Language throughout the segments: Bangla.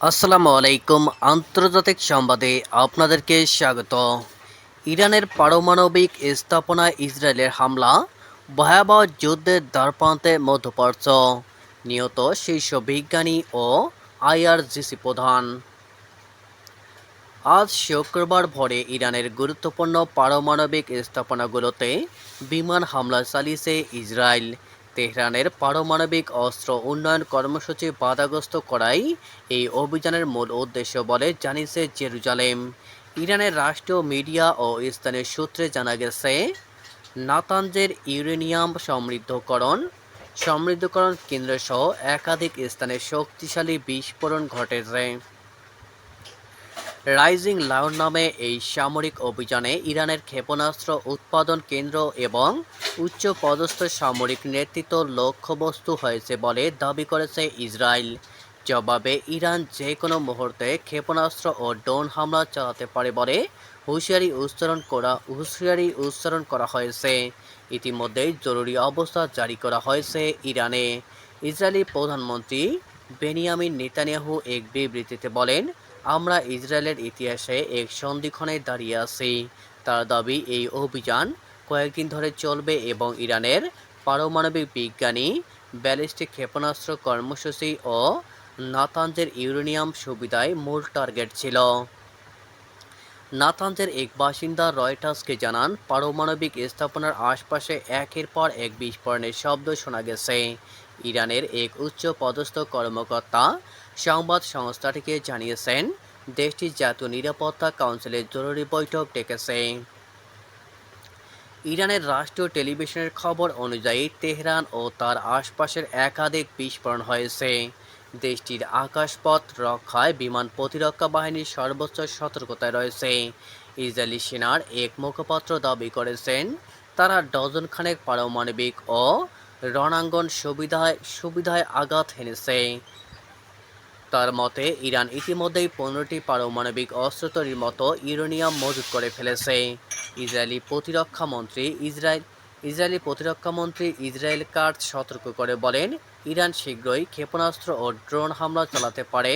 আসসালামু আলাইকুম। আন্তর্জাতিক সংবাদে আপনাদেরকে স্বাগত। ইরানের পারমাণবিক স্থাপনায় ইসরায়েলের হামলা, ভয়াবহ যুদ্ধের দ্বারপ্রান্তে মধ্যপ্রাচ্য। নিহত শীর্ষ বিজ্ঞানী ও আইআরজিসি প্রধান। আজ শুক্রবার ভোরে ইরানের গুরুত্বপূর্ণ পারমাণবিক স্থাপনাগুলোতে বিমান হামলা চালিয়েছে ইসরায়েল। তেহরানের পারমাণবিক অস্ত্র উন্নয়ন কর্মসূচি বাধাগ্রস্ত করাই এই অভিযানের মূল উদ্দেশ্য বলে জানিয়েছে জেরুজালেম। ইরানের রাষ্ট্রীয় মিডিয়া ও স্থানীয় সূত্রে জানা গেছে, নাতানজের ইউরেনিয়াম সমৃদ্ধকরণ সমৃদ্ধকরণ কেন্দ্রসহ একাধিক স্থানে শক্তিশালী বিস্ফোরণ ঘটেছে। রাইজিং লায়ন নামে এই সামরিক অভিযানে ইরানের ক্ষেপণাস্ত্র উৎপাদন কেন্দ্র এবং উচ্চ পদস্থ সামরিক নেতৃত্ব লক্ষ্যবস্তু হয়েছে বলে দাবি করেছে ইসরায়েল। জবাবে, ইরান যে কোনো মুহূর্তে ক্ষেপণাস্ত্র ও ড্রোন হামলা চালাতে পারে বলে হুঁশিয়ারি উচ্চারণ করা হুঁশিয়ারি উচ্চারণ করা হয়েছে। ইতিমধ্যেই জরুরি অবস্থা জারি করা হয়েছে ইরানে। ইসরায়েলি প্রধানমন্ত্রী বেনিয়ামিন নেতানিয়াহু এক বিবৃতিতে বলেন আমরা ইসরায়েলের ইতিহাসে এক সন্ধিক্ষণে দাঁড়িয়ে আছি। তার দাবি, এই অভিযান কয়েকদিন ধরে চলবে এবং ইরানের পারমাণবিক বিজ্ঞানী, ব্যালিস্টিক ক্ষেপণাস্ত্র কর্মসূচি ও নাতানজের ইউরেনিয়াম সুবিধায় মূল টার্গেট ছিল। নাতানজের এক বাসিন্দা রয়টার্সকে জানান, পারমাণবিক স্থাপনার আশপাশে একের পর এক বিস্ফোরণের শব্দ শোনা গেছে। ইরানের এক উচ্চ পদস্থ কর্মকর্তা সংবাদ সংস্থাটিকে জানিয়েছেন, দেশটির জাতীয় নিরাপত্তা কাউন্সিলের জরুরি বৈঠক ডেকেছে। ইরানের রাষ্ট্রীয় টেলিভিশনের খবর অনুযায়ী তেহরান ও তার আশপাশের একাধিক বিস্ফোরণ হয়েছে। দেশটির আকাশপথ রক্ষায় বিমান প্রতিরক্ষা বাহিনীর সর্বোচ্চ সতর্কতায় রয়েছে। ইসরায়েলি সেনার এক মুখপাত্র দাবি করেছেন, তারা ডজন খানেক পারমাণবিক ও রণাঙ্গন সুবিধায় সুবিধায় আঘাত হেনেছে। তার মতে, ইরান ইতিমধ্যেই পনেরোটি পারমাণবিক অস্ত্র তৈরির মতো ইউরেনিয়াম মজুত করে ফেলেছে। ইসরায়েলি প্রতিরক্ষা মন্ত্রী ইসরায়েল, ইসরায়েলি প্রতিরক্ষা মন্ত্রী ইসরায়েল কার্ড সতর্ক করে বলেন, ইরান শীঘ্রই ক্ষেপণাস্ত্র ও ড্রোন হামলা চালাতে পারে,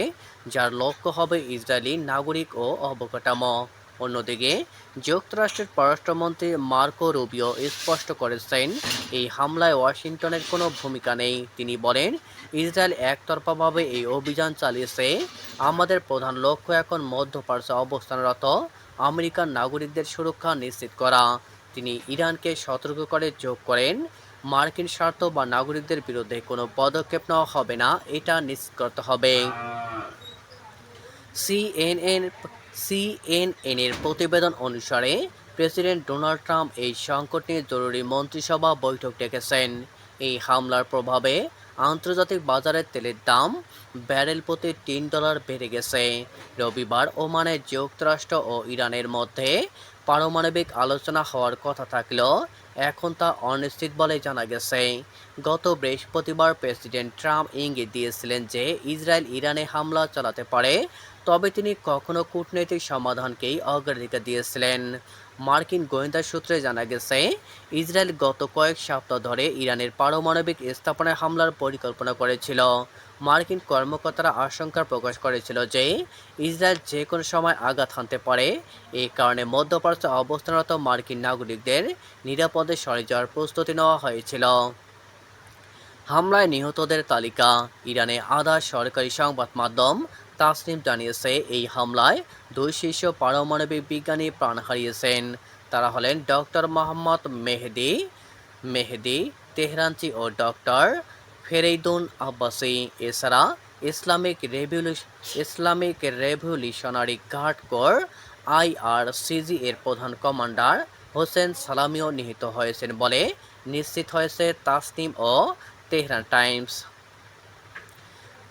যার লক্ষ্য হবে ইসরায়েলি নাগরিক ও অবকাঠামো। অন্যদিকে, যুক্তরাষ্ট্রের পররাষ্ট্রমন্ত্রী মার্কো রুবিও স্পষ্ট করেছেন, এই হামলায় ওয়াশিংটনের কোনো ভূমিকা নেই। তিনি বলেন, ইসরায়েল একতরফাভাবে এই অভিযান চালিয়েছে। আমাদের প্রধান লক্ষ্য এখন মধ্যপ্রাচ্যে অবস্থানরত আমেরিকান নাগরিকদের সুরক্ষা নিশ্চিত করা। তিনি ইরানকে সতর্ক করে যোগ করেন, মার্কিন স্বার্থ বা নাগরিকদের বিরুদ্ধে কোনো পদক্ষেপ নেওয়া হবে না, এটা নিশ্চিত করতে হবে। সিএনএন সিএনএনের প্রতিবেদন অনুসারে, প্রেসিডেন্ট ডোনাল্ড ট্রাম্প এই সংকট নিয়ে জরুরি মন্ত্রিসভা বৈঠক ডেকেছেন। এই হামলার প্রভাবে আন্তর্জাতিক বাজারে তেলের দাম ব্যারেল প্রতি তিন ডলার বেড়ে গেছে। রবিবার ওমানে যুক্তরাষ্ট্র ও ইরানের মধ্যে পারমাণবিক আলোচনা হওয়ার কথা থাকলেও এখন তা অনিশ্চিত বলে জানা গেছে। গত বৃহস্পতিবার প্রেসিডেন্ট ট্রাম্প ইঙ্গিত দিয়েছিলেন যে ইসরায়েল ইরানে হামলা চালাতে পারে, তবে তিনি কখনো কূটনৈতিক সমাধানকেই অগ্রাধিকার দিয়েছিলেন। মার্কিন গোয়েন্দা সূত্রে জানা গেছে, ইসরায়েল গত কয়েক সপ্তাহ ধরে ইরানের পারমাণবিক স্থাপনায় হামলার পরিকল্পনা করেছিল। মার্কিন কর্মকর্তারা আশঙ্কা প্রকাশ করেছিল যে, ইসরায়েল যে কোনো সময় আঘাত হানতে পারে। এই কারণে মধ্যপ্রাচ্যে অবস্থানরত মার্কিন নাগরিকদের নিরাপদে সরে যাওয়ার প্রস্তুতি নেওয়া হয়েছিল। হামলায় নিহতদের তালিকা, ইরানে আধা সরকারি সংবাদ মাধ্যম তাসনিম জানিয়েছে, এই হামলায় দুই শীর্ষ পারমাণবিক বিজ্ঞানী প্রাণ হারিয়েছেন। তারা হলেন doctor Mohammad Mehdi Mehdi Tehranchi ও ডক্টর ফেরেইদুন আব্বাসি। এছাড়া Islamic revolution Islamic Revolutionary Guard Corps IRGC এর প্রধান কমান্ডার হোসেন সালামিও নিহত হয়েছেন বলে নিশ্চিত হয়েছে তাসনিম ও তেহরান টাইমস।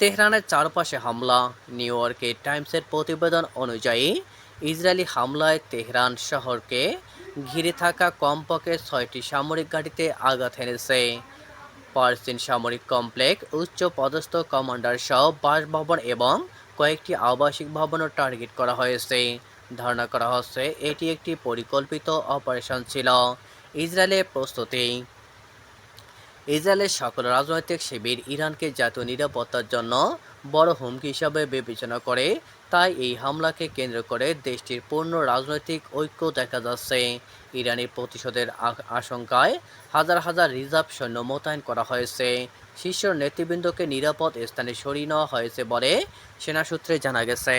তেহরানের চারপাশে হামলা, নিউ ইয়র্কের টাইমসের প্রতিবেদন অনুযায়ী ইসরায়েলি হামলায় তেহরান শহরকে ঘিরে থাকা কমপক্ষে ছয়টি সামরিক ঘাঁটিতে আঘাত হেনেছে। পার্সিন সামরিক কমপ্লেক্স উচ্চ পদস্থ কমান্ডার সহ বাসভবন এবং কয়েকটি আবাসিক ভবনও টার্গেট করা হয়েছে। ধারণা করা হচ্ছে, এটি একটি পরিকল্পিত অপারেশন ছিল। ইসরায়েলের প্রস্তুতি ইসরায়েলের সকল রাজনৈতিক শিবির ইরানকে জাতীয় নিরাপত্তার জন্য বড় হুমকি হিসাবে বিবেচনা করে, তাই এই হামলাকে কেন্দ্র করে দেশটির পূর্ণ রাজনৈতিক ঐক্য দেখা যাচ্ছে। ইরানি প্রতিশোধের আশঙ্কায় হাজার হাজার রিজার্ভ সৈন্য মোতায়েন করা হয়েছে। শীর্ষ নেতৃবৃন্দকে নিরাপদ স্থানে সরিয়ে নেওয়া হয়েছে বলে সেনা সূত্রে জানা গেছে।